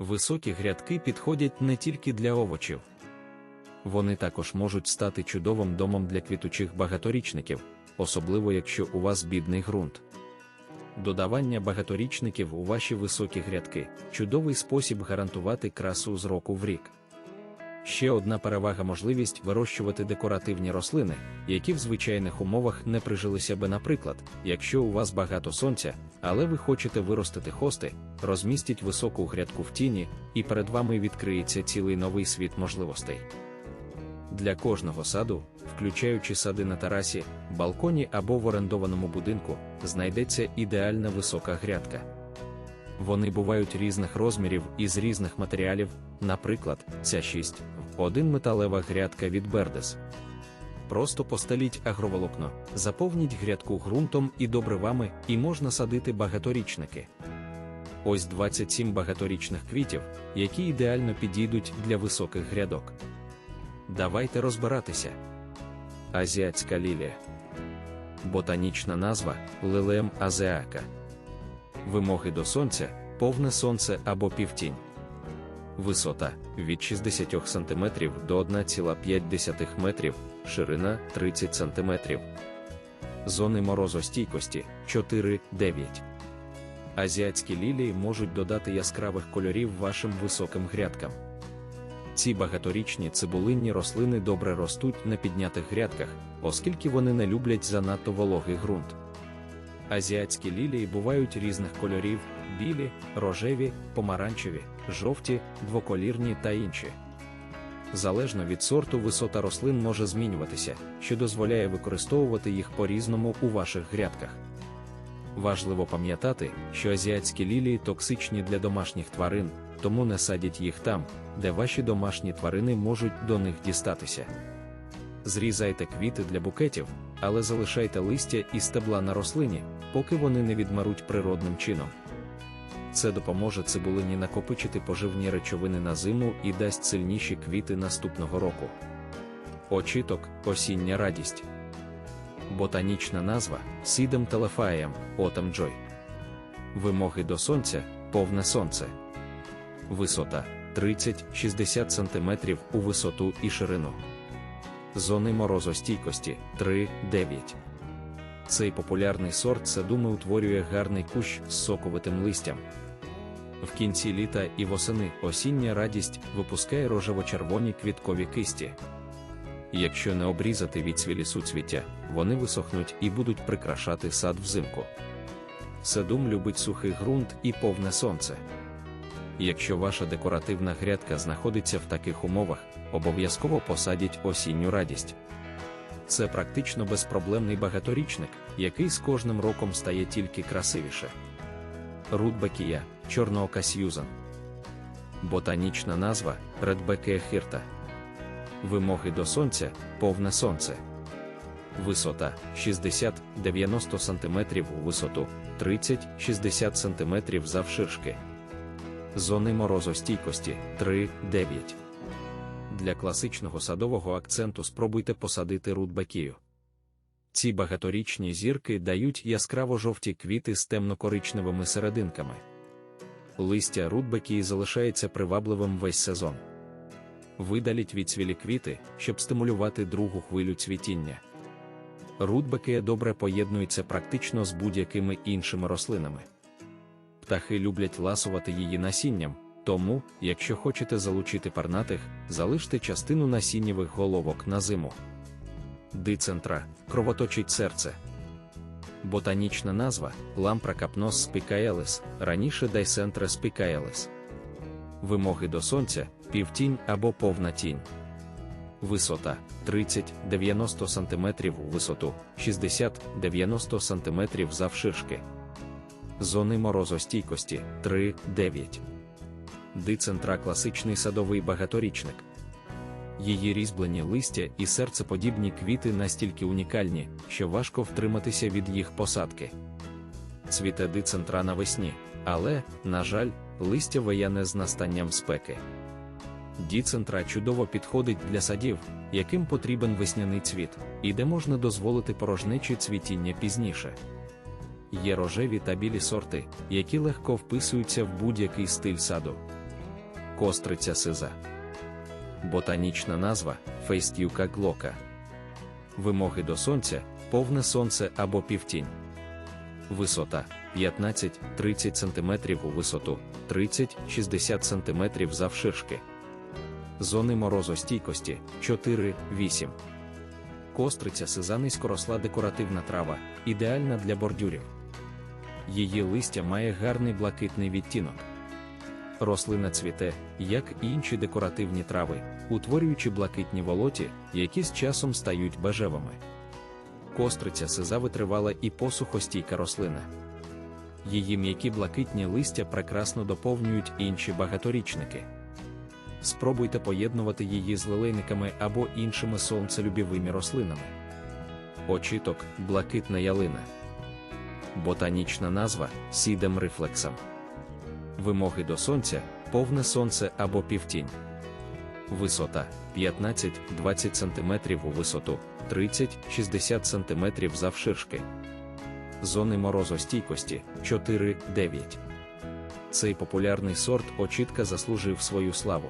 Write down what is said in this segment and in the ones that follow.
Високі грядки підходять не тільки для овочів. Вони також можуть стати чудовим домом для квітучих багаторічників, особливо якщо у вас бідний ґрунт. Додавання багаторічників у ваші високі грядки чудовий спосіб гарантувати красу з року в рік. Ще одна перевага можливість вирощувати декоративні рослини, які в звичайних умовах не прижилися би, наприклад, якщо у вас багато сонця, але ви хочете виростити хости, розмістіть високу грядку в тіні, і перед вами відкриється цілий новий світ можливостей. Для кожного саду, включаючи сади на терасі, балконі або в орендованому будинку, знайдеться ідеальна висока грядка. Вони бувають різних розмірів і з різних матеріалів, наприклад, ця 6 в 1 металева грядка від Бердес. Просто постеліть агроволокно, заповніть грядку ґрунтом і добривами, і можна садити багаторічники. Ось 27 багаторічних квітів, які ідеально підійдуть для високих грядок. Давайте розбиратися. Азіатська лілія. Ботанічна назва лилеем азеака. Вимоги до сонця повне сонце або півтінь. Висота від 60 см до 1,5 метрів, ширина 30 см. Зони морозостійкості 4-9. Азіатські лілії можуть додати яскравих кольорів вашим високим грядкам. Ці багаторічні цибулинні рослини добре ростуть на піднятих грядках, оскільки вони не люблять занадто вологий ґрунт. Азіатські лілії бувають різних кольорів: білі, рожеві, помаранчеві, жовті, двоколірні та інші. Залежно від сорту висота рослин може змінюватися, що дозволяє використовувати їх по-різному у ваших грядках. Важливо пам'ятати, що азіатські лілії токсичні для домашніх тварин, тому не садіть їх там, де ваші домашні тварини можуть до них дістатися. Зрізайте квіти для букетів, але залишайте листя і стебла на рослині, поки вони не відмаруть природним чином. Це допоможе цибулині накопичити поживні речовини на зиму і дасть сильніші квіти наступного року. Очіток осіння радість. Ботанічна назва Сідем телефаєм Autumn Joy. Вимоги до сонця повне сонце. Висота 30-60 см у висоту і ширину. Зони морозостійкості 3-9. Цей популярний сорт садуми утворює гарний кущ з соковитим листям. В кінці літа і восени осіння радість випускає рожево-червоні квіткові кисті. Якщо не обрізати відцвілі суцвіття, вони висохнуть і будуть прикрашати сад взимку. Садум любить сухий ґрунт і повне сонце. Якщо ваша декоративна грядка знаходиться в таких умовах, обов'язково посадіть осінню радість. Це практично безпроблемний багаторічник, який з кожним роком стає тільки красивіше. Рудбекія, чорноока Сьюзан. Ботанічна назва Редбекія хірта. Вимоги до сонця повне сонце. Висота 60-90 см у висоту, 30-60 см завширшки. Зони морозостійкості 3-9. Для класичного садового акценту спробуйте посадити рудбекію. Ці багаторічні зірки дають яскраво жовті квіти з темно-коричневими серединками. Листя рудбекії залишається привабливим весь сезон. Видаліть відцвілі квіти, щоб стимулювати другу хвилю цвітіння. Рудбекія добре поєднується практично з будь-якими іншими рослинами. Птахи люблять ласувати її насінням, тому, якщо хочете залучити парнатих, залиште частину насіннєвих головок на зиму. Дицентра кровоточить серце. Ботанічна назва лампра капнос спікаелес, раніше дайсентре спікаелес. Вимоги до сонця півтінь або повна тінь. Висота 30-90 см у висоту, 60-90 см завширшки. Зони морозостійкості 3-9. Дицентра класичний садовий багаторічник. Її різьблені листя і серцеподібні квіти настільки унікальні, що важко втриматися від їх посадки. Цвіте дицентра навесні, але, на жаль, листя вияне з настанням спеки. Діцентра чудово підходить для садів, яким потрібен весняний цвіт, і де можна дозволити порожнечі цвітіння пізніше. Є рожеві та білі сорти, які легко вписуються в будь-який стиль саду. Костриця сиза. Ботанічна назва фейстюка глока. Вимоги до сонця повне сонце або півтінь. Висота 15-30 см у висоту, 30-60 см завширшки. Зони морозостійкості 4-8. Костриця сиза низькоросла декоративна трава, ідеальна для бордюрів. Її листя має гарний блакитний відтінок. Рослина цвіте, як і інші декоративні трави, утворюючи блакитні волоті, які з часом стають бежевими. Костриця сиза витривала і посухостійка рослина. Її м'які блакитні листя прекрасно доповнюють інші багаторічники. Спробуйте поєднувати її з лилейниками або іншими сонцелюбівими рослинами. Очіток блакитна ялина. Ботанічна назва сідем рифлексам. Вимоги до сонця повне сонце або півтінь. Висота 15-20 см у висоту, 30-60 см завширшки. Зони морозостійкості 4-9. Цей популярний сорт очітка заслужив свою славу.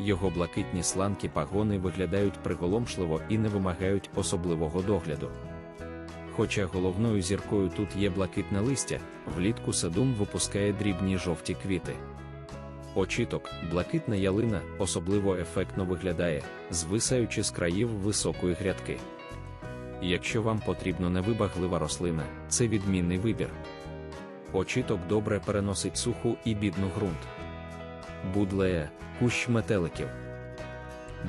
Його блакитні сланкі пагони виглядають приголомшливо і не вимагають особливого догляду. Хоча головною зіркою тут є блакитне листя, влітку садум випускає дрібні жовті квіти. Очіток, блакитна ялина особливо ефектно виглядає, звисаючи з країв високої грядки. Якщо вам потрібна невибаглива рослина, це відмінний вибір. Очіток добре переносить суху і бідну ґрунт. Будлея кущ метеликів.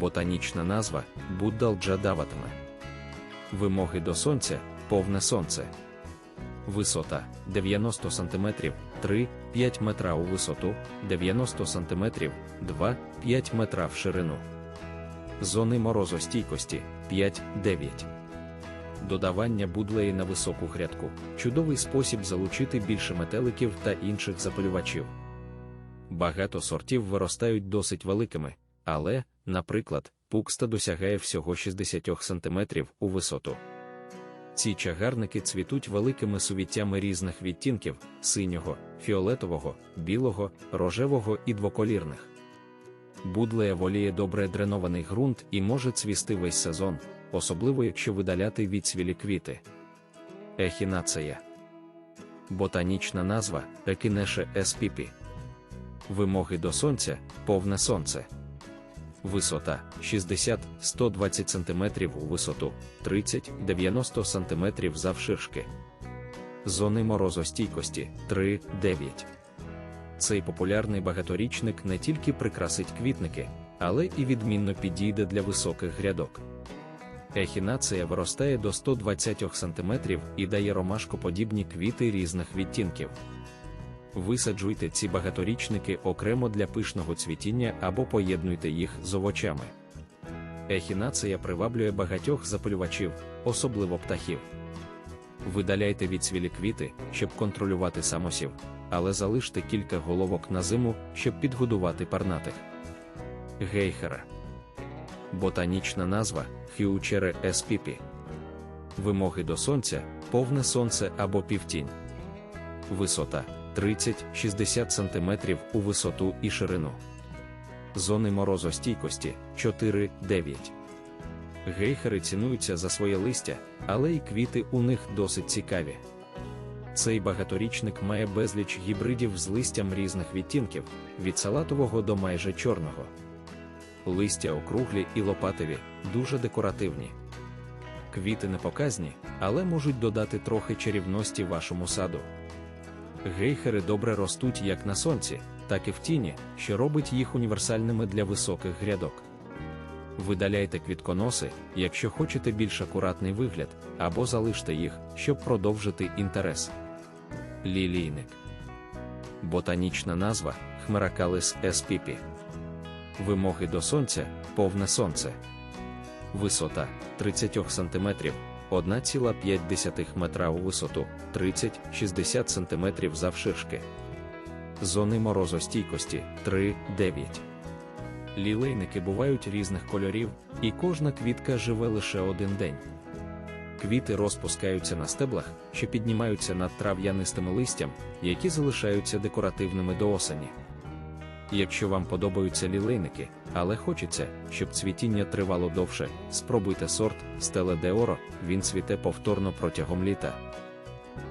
Ботанічна назва Буддалджа даватиме. Вимоги до сонця повне сонце. Висота 90 см 3-5 метра у висоту, 90 см 2-5 метра в ширину. Зони морозостійкості 5-9. Додавання будлеї на високу грядку чудовий спосіб залучити більше метеликів та інших запалювачів. Багато сортів виростають досить великими, але, наприклад, пукста досягає всього 60 см у висоту. Ці чагарники цвітуть великими сувіттями різних відтінків синього, фіолетового, білого, рожевого і двоколірних. Будлея воліє добре дренований ґрунт і може цвісти весь сезон, особливо якщо видаляти відсвілі квіти. Ехінацея. Ботанічна назва Екінеше еспіпі. Вимоги до сонця повне сонце. Висота 60-120 см у висоту, 30-90 см завширшки. Зони морозостійкості 3-9. Цей популярний багаторічник не тільки прикрасить квітники, але і відмінно підійде для високих грядок. Ехінація виростає до 120 см і дає ромашкоподібні квіти різних відтінків. Висаджуйте ці багаторічники окремо для пишного цвітіння або поєднуйте їх з овочами. Ехінація приваблює багатьох запалювачів, особливо птахів. Видаляйте відсвілі квіти, щоб контролювати самосів, але залиште кілька головок на зиму, щоб підгодувати парнатих. Гейхера. Ботанічна назва Хіучере еспіпі. Вимоги до сонця повне сонце або півтінь. Висота 30-60 см у висоту і ширину. Зони морозостійкості 4-9. Гейхери цінуються за своє листя, але й квіти у них досить цікаві. Цей багаторічник має безліч гібридів з листям різних відтінків, від салатового до майже чорного. Листя округлі і лопатеві, дуже декоративні. Квіти не показні, але можуть додати трохи чарівності вашому саду. Гейхери добре ростуть як на сонці, так і в тіні, що робить їх універсальними для високих грядок. Видаляйте квітконоси, якщо хочете більш акуратний вигляд, або залиште їх, щоб продовжити інтерес. Лілійник. Ботанічна назва Хмеракалис еспіпі. Вимоги до сонця повне сонце. Висота 30 см, 1,5 метра у висоту, 30-60 см завширшки. Зони морозостійкості 3-9. Лілейники бувають різних кольорів, і кожна квітка живе лише один день. Квіти розпускаються на стеблах, що піднімаються над трав'янистими листям, які залишаються декоративними до осені. Якщо вам подобаються лілейники, але хочеться, щоб цвітіння тривало довше, спробуйте сорт Стеле де Оро, він цвіте повторно протягом літа.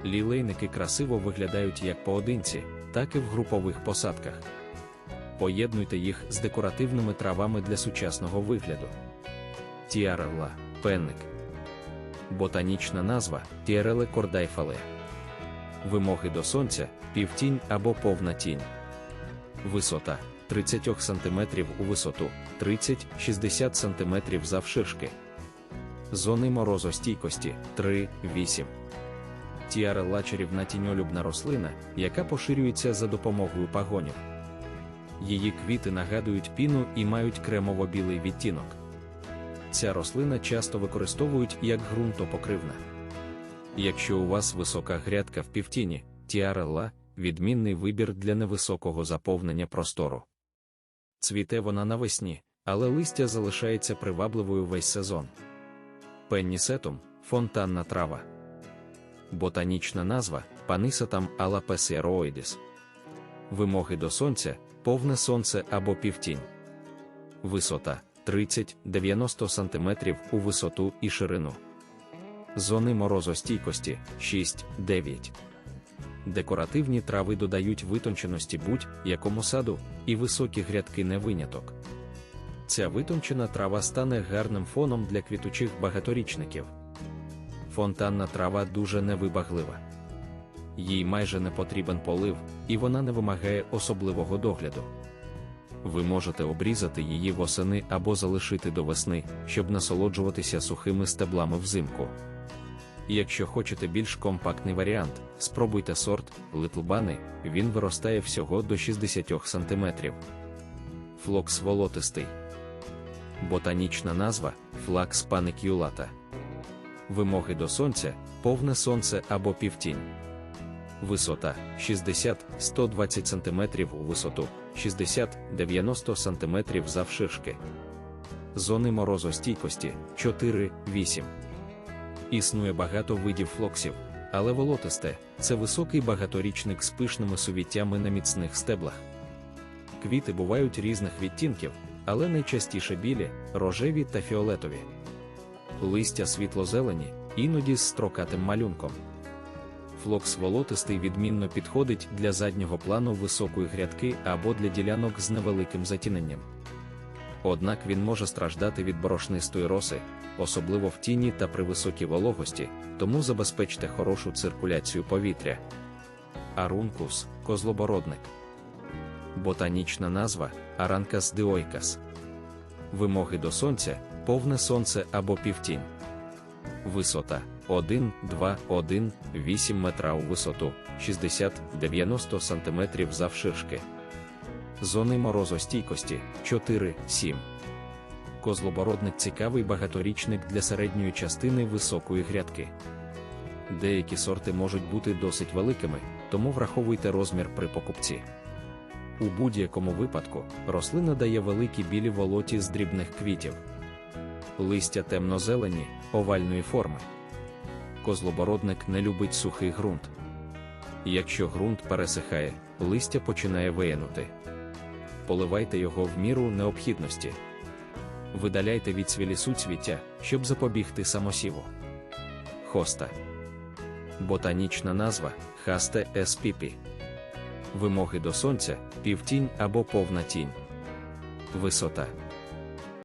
Лілейники красиво виглядають як поодинці, так і в групових посадках. Поєднуйте їх з декоративними травами для сучасного вигляду. Тіарелла пенник. Ботанічна назва Тіареле кордайфале. Вимоги до сонця півтінь або повна тінь. Висота 30 см у висоту, 30-60 см завширшки. Зони морозостійкості 3-8. Тіарелла чарівна тіньолюбна рослина, яка поширюється за допомогою пагонів. Її квіти нагадують піну і мають кремово-білий відтінок. Ця рослина часто використовують як ґрунтопокривна. Якщо у вас висока грядка в півтіні, тіарелла відмінний вибір для невисокого заповнення простору. Цвіте вона навесні, але листя залишається привабливою весь сезон. Пеннісетум фонтанна трава. Ботанічна назва Панисатам алапесіароїдіс. Вимоги до сонця повне сонце або півтінь. Висота 30-90 см у висоту і ширину. Зони морозостійкості 6-9. Декоративні трави додають витонченості будь-якому саду, і високі грядки не виняток. Ця витончена трава стане гарним фоном для квітучих багаторічників. Фонтанна трава дуже невибаглива. Їй майже не потрібен полив, і вона не вимагає особливого догляду. Ви можете обрізати її восени або залишити до весни, щоб насолоджуватися сухими стеблами взимку. Якщо хочете більш компактний варіант, спробуйте сорт Bunny, він виростає всього до 60 см. Флокс волотистий. Ботанічна назва флакс паникюлата. Вимоги до сонця повне сонце або півтінь. Висота 60-120 см у висоту, 60-90 см завширшки. Зони морозостійкості 4-8. Існує багато видів флоксів, але волотисте це високий багаторічник з пишними сувіттями на міцних стеблах. Квіти бувають різних відтінків, але найчастіше білі, рожеві та фіолетові. Листя світло-зелені, іноді з строкатим малюнком. Флокс волотистий відмінно підходить для заднього плану високої грядки або для ділянок з невеликим затіненням. Однак він може страждати від борошнистої роси, особливо в тіні та при високій вологості, тому забезпечте хорошу циркуляцію повітря. Арункус козлобородник. Ботанічна назва Аранкас диойкас. Вимоги до сонця повне сонце або півтінь. Висота 1, 2, 1, 8 метра у висоту, 60-90 см завширшки. Зони морозостійкості 4-7. Козлобородник цікавий багаторічник для середньої частини високої грядки. Деякі сорти можуть бути досить великими, тому враховуйте розмір при покупці. У будь-якому випадку рослина дає великі білі волоті з дрібних квітів. Листя темно-зелені, овальної форми. Козлобородник не любить сухий ґрунт. Якщо ґрунт пересихає, листя починає виянути. Поливайте його в міру необхідності. Видаляйте від свілі суцвіття, щоб запобігти самосіву. Хоста. Ботанічна назва Хасте еспіпі. Вимоги до сонця півтінь або повна тінь. Висота